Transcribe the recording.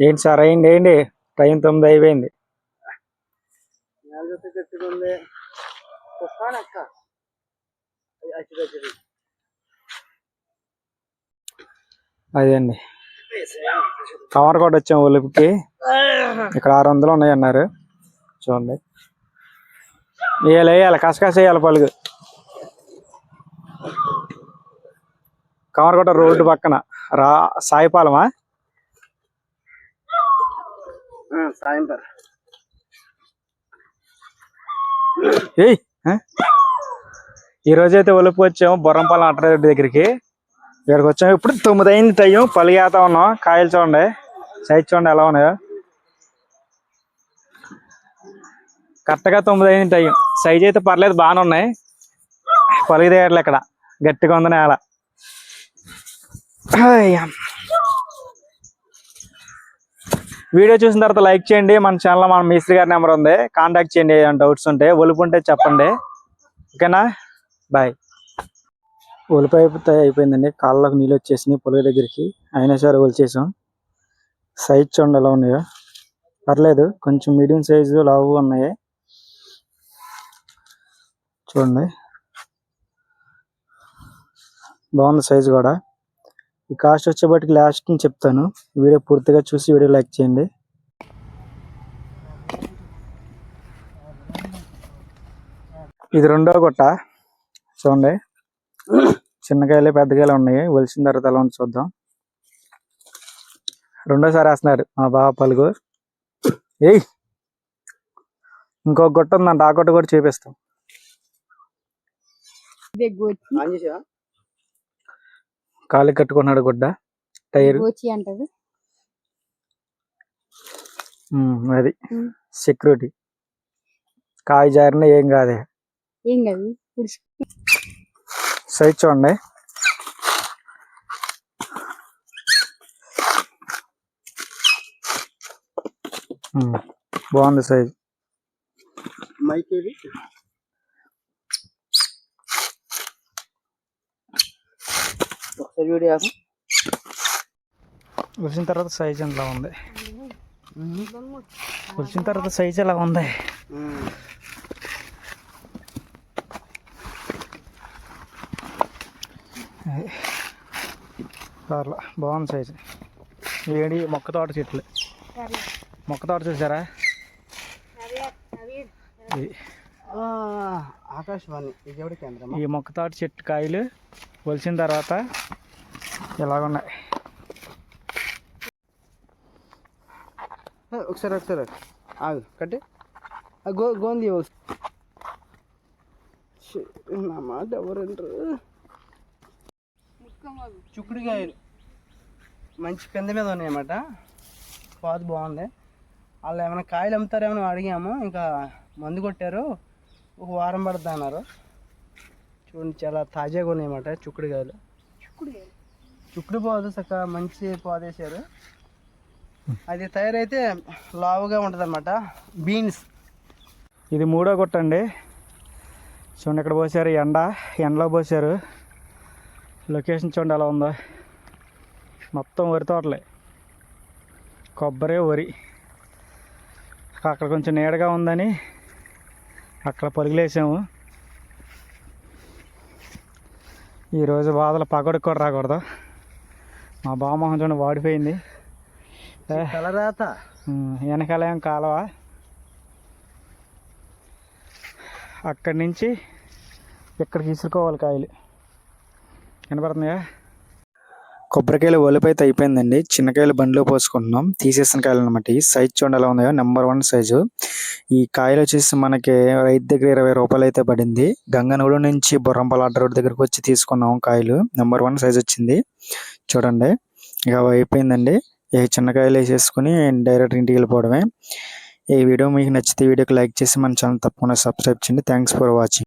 ఏంటి సార్ అయింది ఏంటి టైం తొమ్మిది అయిపోయింది. కట్టుకుంది అక్క. అదే అండి కవర్ కూడా వచ్చాం ఒలుపుకి. ఇక్కడ ఆరు వందలు ఉన్నాయి అన్నారు. చూడండి. వేయాలి వేయాలి. కసకస వేయాలి పలుగు. కవర్ కూడా రోడ్డు పక్కన. రా సాయిపాలమా? సాయంత్రం ఏయ్ ఈ రోజు అయితే ఒలుపు వచ్చాము బొర్రంపాలెం అట్టరెడ్డి దగ్గరికి. ఇక్కడికి వచ్చాము. ఇప్పుడు తొమ్మిది అయింది టైం పలిగేతా ఉన్నాం. కాయలు చూడండి. సైజ్ చూడండి ఎలా ఉన్నాయో. కరెక్ట్గా తొమ్మిది అయింది టైం. సైజ్ అయితే పర్లేదు బాగానే ఉన్నాయి. పలిగి తీయట్లే ఇక్కడ. గట్టిగా ఉంది నేల వీడియో చూసిన తర్వాత లైక్ చేయండి. మన ఛానల్లో మన మిస్త్రి గారి నెంబర్ ఉంది. కాంటాక్ట్ చేయండి. ఏమైనా డౌట్స్ ఉంటే ఒలుపు ఉంటే చెప్పండి. ఓకేనా? బాయ్ ఒలిపి అయిపోతే అయిపోయిందండి. కాళ్ళకు నీళ్ళు వచ్చేసినాయి పొలం దగ్గరికి. అయినా సరే ఒలిచేసాం. సైజ్ చూడండి ఎలా ఉన్నాయో. పర్లేదు. కొంచెం మీడియం సైజు లావు ఉన్నాయి. చూడండి. బాగుంది సైజు కూడా. ఈ కాస్ట్ వచ్చేపటికి లాస్ట్ చెప్తాను. వీడియో పూర్తిగా చూసి వీడియో లైక్ చేయండి. ఇది రెండో గుట్ట చూడండి. చిన్నకాయలు పెద్దకాయలు ఉన్నాయి. ఒలిసిన తర్వాత ఎలా ఉంది చూద్దాం. రెండోసారి వేస్తున్నాడు మా బావ పలుగు ఏయ్! ఇంకో గుట్ట ఉందంట. ఆ గుట్ట కూడా చూపిస్తాం. కాలు కట్టుకున్నాడు గుడ్డ టైర్. అంటారు అది. సెక్యూరిటీ. కాయ జారిన ఏం కాదే. ఏం కాదు. సైజ్ చూడండి. బాగుంది సైజ్. మైక్ ఏది? ఒకసారి వీడియో. వచ్చిన తర్వాత సైజ్ ఎలా ఉంది? వచ్చిన తర్వాత సైజ్ ఎలా ఉంది. పర్లా బాగుంది సైజ్ వేడి మొక్క తోట చెట్లు. మొక్క తోట చూసారా? ఆకాశవాణి విజయవాడ కేంద్రం ఈ మొక్క తోట చెట్టు కాయలు ఒలిసిన తర్వాత ఇలాగున్నాయి. ఒకసారి ఒకసారి ఆగు. కట్టి. గో గోంది నా మాట ఎవరంటారు? చుక్కుడుకాయలు. మంచి పెంద మీద ఉన్నాయన్నమాట. పాదు బాగుంది. వాళ్ళు ఏమైనా కాయలు అమ్ముతారేమో అడిగాము. ఇంకా మందు కొట్టారు. ఒక వారం పడుతుంది అన్నారు. చూడండి చాలా తాజాగా ఉన్నాయన్నమాట చుక్కుడుకాయలు చుక్కుడు పాదు చక్క మంచి పాదు వేసారు. అది తయారైతే లావుగా ఉంటుంది అనమాట బీన్స్. ఇది మూడో కొట్టండి. చూడండి ఇక్కడ పోసారు? ఎండ ఎండలో పోసారు. లొకేషన్ చూడండి ఎలా ఉందో. మొత్తం వరి తోటలే. కొబ్బరి వరి. అక్కడ కొంచెం నీడగా ఉందని అక్కడ పరుగులేసాము. ఈరోజు బాధలు పగడికి కూడా రాకూడదు. మా బామ్మోహన్ చూడండి వాడిపోయింది. వెనకాల ఏం కాలవ? అక్కడి నుంచి ఇక్కడికి ఇసురుకోవాలి కాయలు. కనపడుతున్నాయా కొబ్బరికాయలు ఒలిపైతే అయిపోయిందండి. చిన్నకాయలు బండిలో పోసుకుంటున్నాం. తీసేసిన కాయలు అనమాట ఈ సైజ్ చూడండి ఎలా ఉన్నాయో. నెంబర్ వన్ సైజు ఈ కాయలు వచ్చేసి మనకి రైతు దగ్గర ఇరవై రూపాయలు అయితే పడింది. గంగనూరు నుంచి బొర్రంపల్లి అడ్డ రోడ్ దగ్గరకు వచ్చి తీసుకున్నాం కాయలు. నెంబర్ వన్ సైజ్ వచ్చింది. చూడండి. ఇక అయిపోయిందండి. ఈ చిన్నకాయలు వేసేసుకుని డైరెక్ట్ ఇంటికి వెళ్ళిపోవడమే. ఈ వీడియో మీకు నచ్చితే వీడియోకి లైక్ చేసి మన ఛానల్ తప్పకుండా సబ్స్క్రైబ్ చేయండి. Thanks for watching